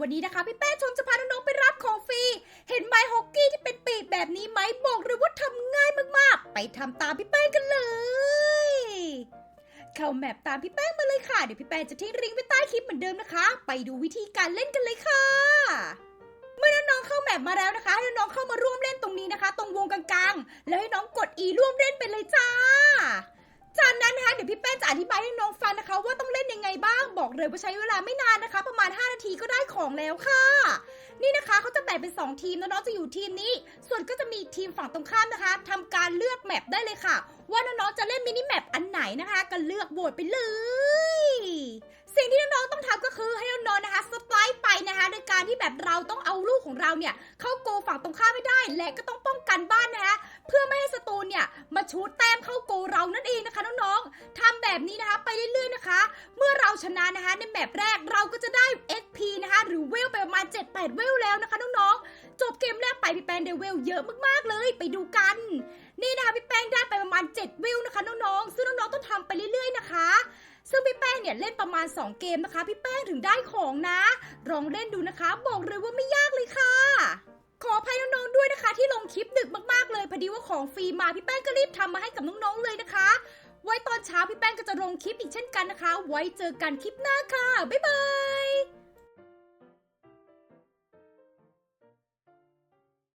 วันนี้นะคะ พี่แป้งชมจะพาน้องๆไปรับของฟรี เห็นไม้ฮอกกี้ที่เป็นปีกแบบนี้ไหมบอกเลยว่าทำง่ายมากๆ ไปทำตามพี่แป้งกันเลย เข้าแมปตามพี่แป้งมาเลยค่ะ เดี๋ยวพี่แป้งจะทิ้งลิงก์ไว้ใต้คลิปเหมือนเดิมนะคะ ไปดูวิธีการเล่นกันเลยค่ะ เมื่อน้องๆเข้าแมปมาแล้วนะคะ ให้น้องๆเข้ามาร่วมเล่นตรงนี้นะคะ ตรงวงกลางๆ แล้วให้น้องกด E ร่วมเล่นไปเลยจ้าจากนั้นนะคะเดี๋ยวพี่แป้งจะอธิบายให้น้องฟังนะคะว่าต้อง เลยว่าใช้เวลาไม่นานนะคะ ประมาณ 5 นาทีก็ได้ของแล้วค่ะ นี่นะคะเขาจะแบ่งเป็น 2 ทีมน้องๆจะอยู่ทีมนี้ ส่วนก็จะมีทีมฝั่งตรงข้ามนะคะทำการเลือกแมปได้เลยค่ะ ว่าน้องๆจะเล่นมินิแมปอันไหนนะคะก็เลือกโหวตไปเลย สิ่งที่น้องๆต้องทำก็คือให้น้องๆนะคะสไลด์ไปนะคะโดยการที่แบบเราต้องเอาลูกของเราเนี่ยเข้าโกฝั่งตรงข้ามไม่ได้ และก็ต้องป้องกันบ้านนะคะ เพื่อไม่ให้ศัตรูเนี่ยมาชูแต้มเข้าโกเรานั่นเองนะคะน้องๆทำแบบนี้นะคะไปเรื่อยๆนะคะ เมื่อเราชนะนะคะในแมปแรกเราก็จะได้ XP นะคะหรือเวลไปประมาณ 7-8 เวลแล้วนะคะน้องๆจบเกมแรกไปพี่แป้งได้เวลเยอะมากๆเลยไปดูกัน นี่นะคะพี่แป้งได้ไปประมาณ 7 วิวนะคะน้องๆซึ่งน้องๆต้องทำไปเรื่อยๆนะคะซึ่งพี่แป้งเนี่ยเล่นประมาณ 2 เกมนะคะ พี่แป้งถึงได้ของนะลองเล่นดูนะคะ บอกเลยว่าไม่ยากเลยค่ะ ดีว่าของฟรีมาพี่แป้งก็รีบทำมาให้กับน้องๆเลยนะคะ ไว้ตอนเช้าพี่แป้งก็จะลงคลิปอีกเช่นกันนะคะ ไว้เจอกันคลิปหน้าค่ะบ๊ายบาย